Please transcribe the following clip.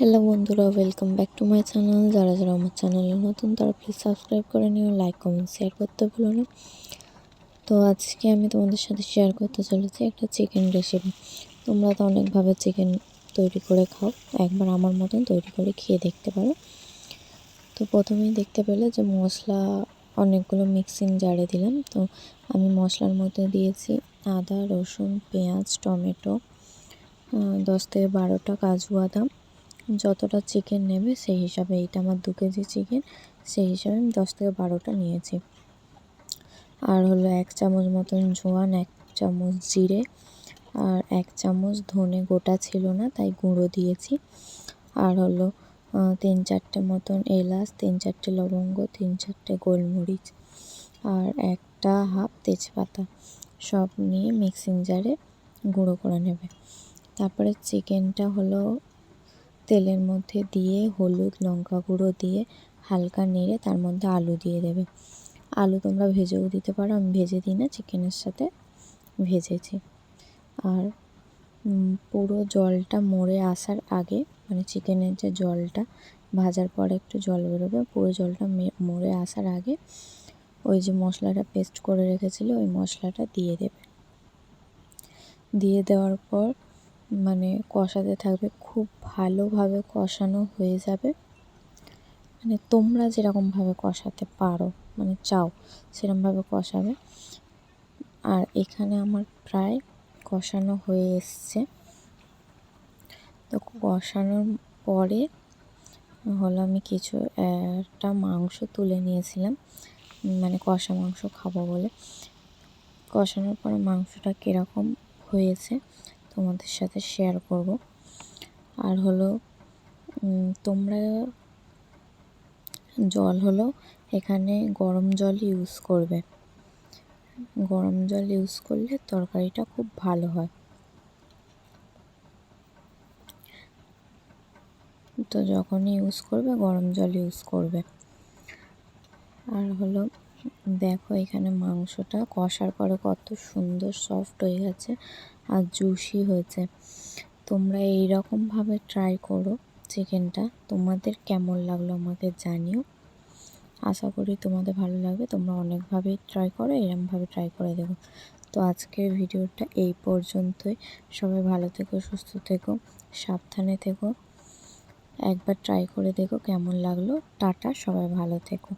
Hello বন্ধুরা welcome back to my channel যারা যারা আমার চ্যানেলে নতুন, তারা প্লিজ সাবস্ক্রাইব করে নিও লাইক কমেন্ট শেয়ার করতে ভুলো না। তো আজকে আমি তোমাদের সাথে শেয়ার করতে চলেছি একটা চিকেন রেসিপি তোমরা তো অনেকভাবে চিকেন তৈরি করে খাও, একবার আমার মতন তৈরি করে খেয়ে দেখতে পারো। তো প্রথমেই দেখতে পেলে যে মশলা অনেকগুলো মিক্সিং জারে দিলাম। তো আমি মশলার মধ্যে দিয়েছি আদা, রসুন, পেঁয়াজ, টমেটো দশ থেকে বারোটা কাজু বাদাম। যতটা চিকেন নেবে, সেই হিসাবে এইটা আমার দু কেজি চিকেন সেই হিসাবে আমি দশ থেকে বারোটা নিয়েছি। আর হলো এক চামচ মতন জোয়ান, এক চামচ জিরে আর এক চামচ ধনে গোটা ছিল না, তাই গুঁড়ো দিয়েছি। আর হলো তিন চারটে মতন এলাচ, তিন চারটে লবঙ্গ, তিন চারটে গোলমরিচ আর একটা হাফ তেজপাতা সব নিয়ে মিক্সিং জারে গুঁড়ো করে নেবে। তারপরে চিকেনটা হলো তেলের মধ্যে দিয়ে হলুদ লঙ্কা গুঁড়ো দিয়ে হালকা নেড়ে তার মধ্যে আলু দিয়ে দেবে। আলু তোমরা ভেজেও দিতে পারো। আমি ভেজে দিই না, চিকেনের সাথে ভেজেছি। আর পুরো জলটা মরে আসার আগে মানে চিকেনের যে জলটা, ভাজার পরে একটু জল বেরোবে, পুরো জলটা মরে আসার আগে ওই যে মশলাটা পেস্ট করে রেখেছিল, ওই মশলাটা দিয়ে দেবে। দিয়ে দেওয়ার পর মানে কষাতে থাকবে, খুব ভালোভাবে কষানো হয়ে যাবে। মানে তোমরা যেরকমভাবে কষাতে পারো মানে চাও সেরকমভাবে কষাবে। আর এখানে আমার প্রায় কষানো হয়ে এসছে। তো কষানোর পরে হলো আমি কিছু, একটা মাংস তুলে নিয়েছিলাম। মানে কষা মাংস খাব বলে। কষানোর পরে মাংসটা কীরকম হয়েছে তোমাদের সাথে শেয়ার করব। আর হলো তোমরা জল হলো এখানে গরম জল ইউজ করবে। গরম জল ইউজ করলে তরকারিটা খুব ভালো হয়। তো যখনই ইউজ করবে, গরম জল ইউজ করবে। আর হলো, দেখো এখানে মাংসটা কষার পরে কত সুন্দর সফট হয়ে গেছে। আর জুসি হয়েছে। তোমরা এই রকমভাবে ট্রাই করো চিকেনটা তোমাদের কেমন লাগল আমাকে জানিও। আশা করি তোমাদের ভালো লাগবে। তোমরা অনেকভাবেই ট্রাই করো, এরমভাবে ট্রাই করে দেখো। তো আজকের ভিডিওটা এই পর্যন্তই। সবাই ভালো থেকো, সুস্থ থেকো, সাবধানে থেকো। একবার ট্রাই করে দেখো কেমন লাগল। টাটা, সবাই ভালো থেকো।